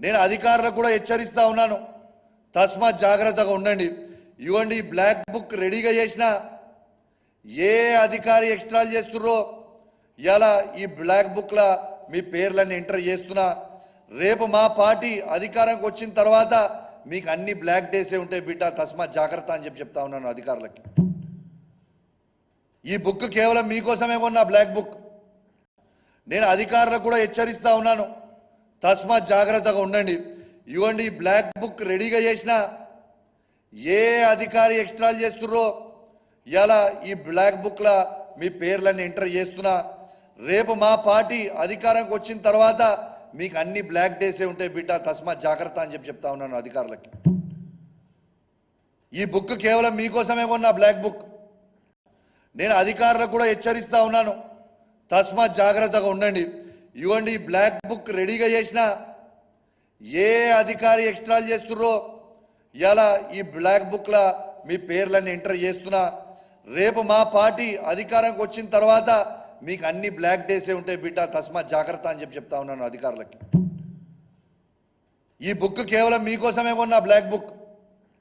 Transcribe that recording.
నేను అధికారులకు కూడా హెచ్చరిస్తూ ఉన్నాను. తస్మాత్ జాగ్రత్తగా ఉండండి. ఇవ్వండి బ్లాక్ బుక్ రెడీగా చేసిన ఏ అధికారి ఎక్స్ట్రాలు చేస్తుర్రో ఇలా ఈ బ్లాక్ బుక్లో మీ పేర్లన్నీ ఎంటర్ చేస్తున్నా. రేపు మా పార్టీ అధికారంకి వచ్చిన తర్వాత మీకు అన్ని బ్లాక్ డేసే ఉంటాయి బిడ్డ. తస్మాత్ జాగ్రత్త అని చెప్పి చెప్తా ఉన్నాను అధికారులకి. ఈ బుక్ కేవలం మీకోసమే కొన్నా బ్లాక్ బుక్. నేను అధికారులకు కూడా హెచ్చరిస్తూ ఉన్నాను. తస్మాత్ జాగ్రత్తగా ఉండండి. ఇవ్వండి బ్లాక్ బుక్ రెడీగా చేసిన ఏ అధికారి ఎక్స్ట్రాలు చేస్తుర్రో ఇలా ఈ బ్లాక్ బుక్లో మీ పేర్లన్నీ ఎంటర్ చేస్తున్నా. రేపు మా పార్టీ అధికారంకి వచ్చిన తర్వాత మీకు అన్ని బ్లాక్ డేసే ఉంటాయి బిడ్డ తస్మాత్ జాగ్రత్త అని చెప్పి చెప్తా ఉన్నాను అధికారులకి. ఈ బుక్ కేవలం మీకోసమే కొన్నా బ్లాక్ బుక్ నేను అధికారులకు కూడా హెచ్చరిస్తా ఉన్నాను. తస్మాత్ జాగ్రత్తగా ఉండండి. ఇవ్వండి బ్లాక్ బుక్ రెడీగా చేసిన ఏ అధికారి ఎక్స్ట్రాలు చేస్తుర్రో ఇలా ఈ బ్లాక్ బుక్ల మీ పేర్లన్నీ ఎంటర్ చేస్తున్నా. రేపు మా పార్టీ అధికారంకి వచ్చిన తర్వాత మీకు అన్ని బ్లాక్ డేసే ఉంటాయి బిడ్డ తస్మా జాగ్రత్త అని చెప్పి చెప్తా ఉన్నాను అధికారులకి. ఈ బుక్ కేవలం మీకోసమే కొన్న బ్లాక్ బుక్